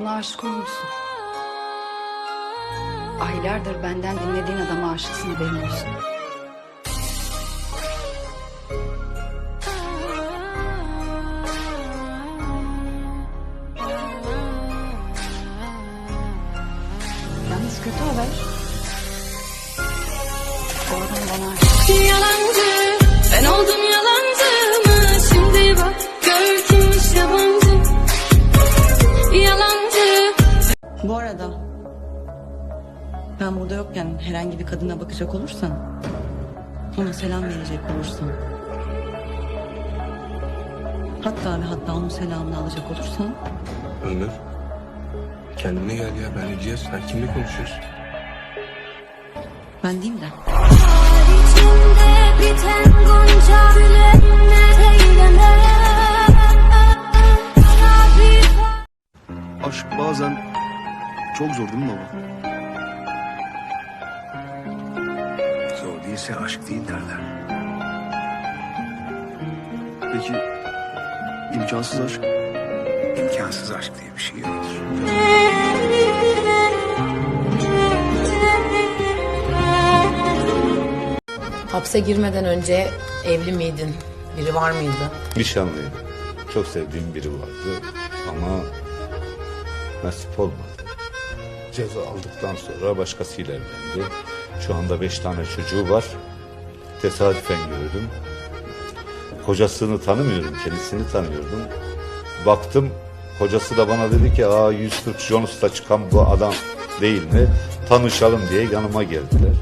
Ona aşık olmuşsun. Aylardır benden dinlediğin adama aşıksın haberin olsun. Yalnız kötü haber. O adam bana aşık. Yalancı ben oldum ben burada yokken herhangi bir kadına bakacak olursan ona selam verecek olursan hatta ve hatta onun selamını alacak olursan Ömür. Kendine gel ya ben İlyas. Sen kimle konuşuyorsun? ben diyeyim de İçimde biten gonca gülenler eyleme Aşk bazen çok zor değil mi baba? Değilse aşk değil derler. Peki imkansız aşk? İmkansız aşk diye bir şey yoktur. Hapse girmeden önce evli miydin? Biri var mıydı? Nişanlıyım. Çok sevdiğim biri vardı ama nasip olmadı. Ceza aldıktan sonra başkasıyla evlendi. Şu anda beş tane çocuğu var. Tesadüfen gördüm. Kocasını tanımıyorum, kendisini tanıyordum. Baktım, kocası da bana dedi ki, aa 140 Jones'ta çıkan bu adam değil mi? Tanışalım diye yanıma geldiler.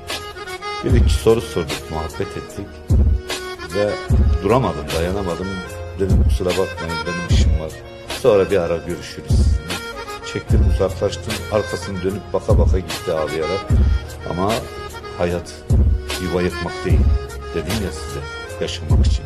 Bir iki soru sorduk, muhabbet ettik. Ve duramadım, dayanamadım. Dedim kusura bakmayın benim işim var. Sonra bir ara görüşürüz. Çektim uzaklaştım. Arkasını dönüp baka baka gitti ağlayarak. Ama hayat yuva yıkmak değil. Dedim ya size yaşamak için.